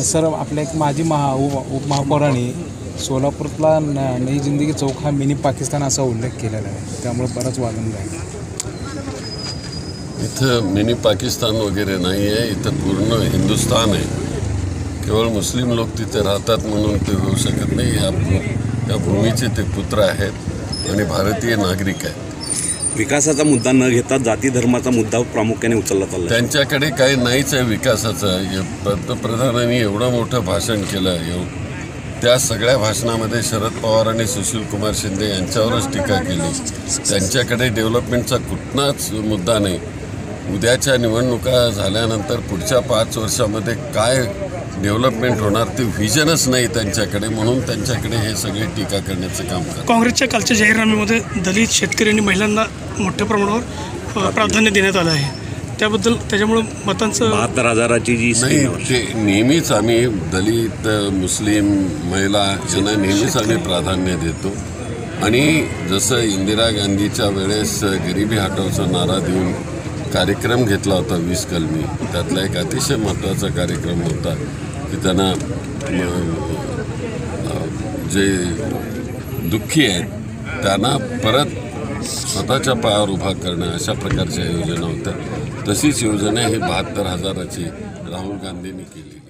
Sir आपल्या एक माजी महा उपमहापौराने सोलापूरतला सोलापूरला न नई जिंदगी चौक हा मिनी पाकिस्तान असा उल्लेख केलेला आहे. त्यामुळे बराच वादन आहे इथं मिनी पाकिस्तान वगैरे नाही आहे इथं पूर्ण हिंदुस्थान आहे. केवळ मुस्लिम लोक तिथे राहतात म्हणून ते होऊ शकत नाही. या या भूमीचे ते पुत्र आहेत आणि भारतीय नागरिक आहेत. विकासाचा मुद्दा न घेता जाती धर्माचा मुद्दा प्रामुख्याने उचलला चालला त्यांच्याकडे काही नाहीच आहे विकासाचं. हे पंतप्रधानांनी एवढं मोठं भाषण केलं एव त्या सगळ्या भाषणामध्ये शरद पवार आणि सुशील कुमार शिंदे यांच्यावरच टीका केली. त्यांच्याकडे डेव्हलपमेंटचा कुठलाच मुद्दा नाही. उद्याच्या निवडणुका झाल्यानंतर पुढच्या पाच वर्षामध्ये काय डेव्हलपमेंट होणार ते व्हिजनच नाही त्यांच्याकडे. म्हणून त्यांच्याकडे हे सगळे टीका करण्याचं काम काँग्रेसच्या कालच्या जाहीरनाम्यामध्ये दलित शेतकरी आणि महिलांना मोठ्या प्रमाणावर प्राधान्य देण्यात आलं आहे त्याबद्दल त्याच्यामुळं मतांचं बहात्तर हजाराची जी नाही स्कीम आहे. ते नेहमीच आम्ही दलित मुस्लिम महिला यांना नेहमीच आम्ही प्राधान्य देतो आणि जसं इंदिरा गांधीच्या वेळेस गरिबी हटवचा नारा देऊन कार्यक्रम घेतला होता वीस कलमी त्यातला एक अतिशय महत्त्वाचा कार्यक्रम होता की त्यांना जे दुःखी आहेत त्यांना परत स्वतःच्या पायावर उभा करणं अशा प्रकारच्या योजना होत्या. तशीच योजना ही बहात्तर हजाराची राहुल गांधींनी केली.